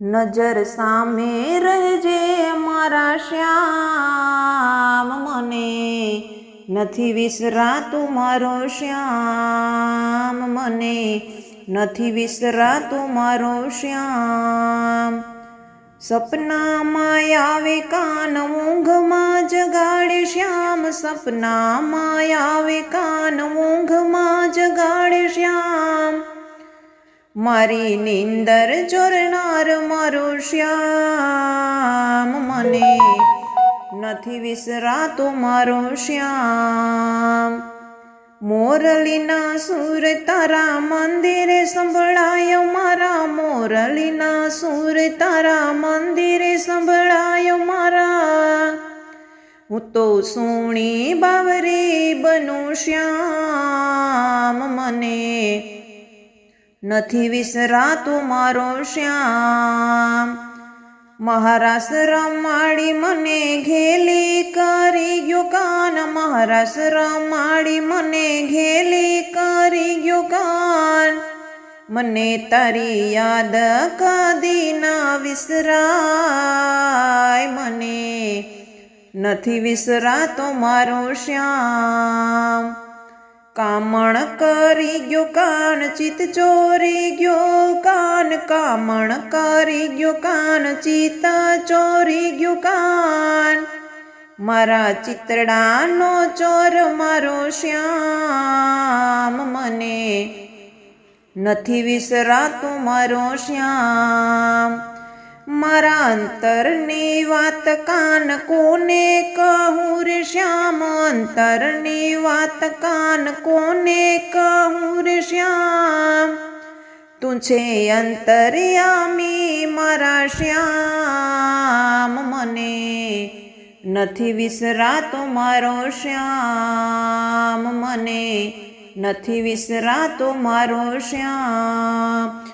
નજર સામે રહેજે મારા શ્યામ, મને નથી વિસરાતું મારો શ્યામ, મને નથી વિસરાતું મારો શ્યામ. સપનામાં આવે કાન ઊંઘમાં જગાડે શ્યામ સપનામાં આવે કાન ઊંઘમાં જગાડે શ્યામ. મારી નિંદર ચોરનાર મારો શ્યામ મને નથી વિસરાતો મારો શ્યામ મોરલીના સુર તારા મંદિરે સંભળાયો મારા, મોરલીના સુર તારા મંદિરે સંભળાયો મારા. હું તો સોણી બાવરી બનું શ્યામ, મને નથી વિસરાતો મારો શ્યામ. મહારાસ રમાડી મને ઘેલી કરી ગયો કાન. મહારાસ રમાડી મને ઘેલી કરી ગયો કાન. મને તારી યાદ કદી ના વિસરાય. મને નથી વિસરાતો મારો શ્યામ. કામણ કરી ગયો, કાન ચિત ચોરી ગયો, કાન કામણ કરી ગયો, કાન ચિત ચોરી ગયો, કાન મારા ચિતડાનો ચોર, મારો શ્યામ મને નથી વિસરાતો, મારો શ્યામ મારા અંતરની વાત કાન કોને કહું રે શ્યામ? અંતરની વાત કાન કોને કહું રે શ્યામ? તું છે અંતર્યામી મારા શ્યામ, મને નથી વિસરાતો મારો શ્યામ, મને નથી વિસરાતો મારો શ્યામ.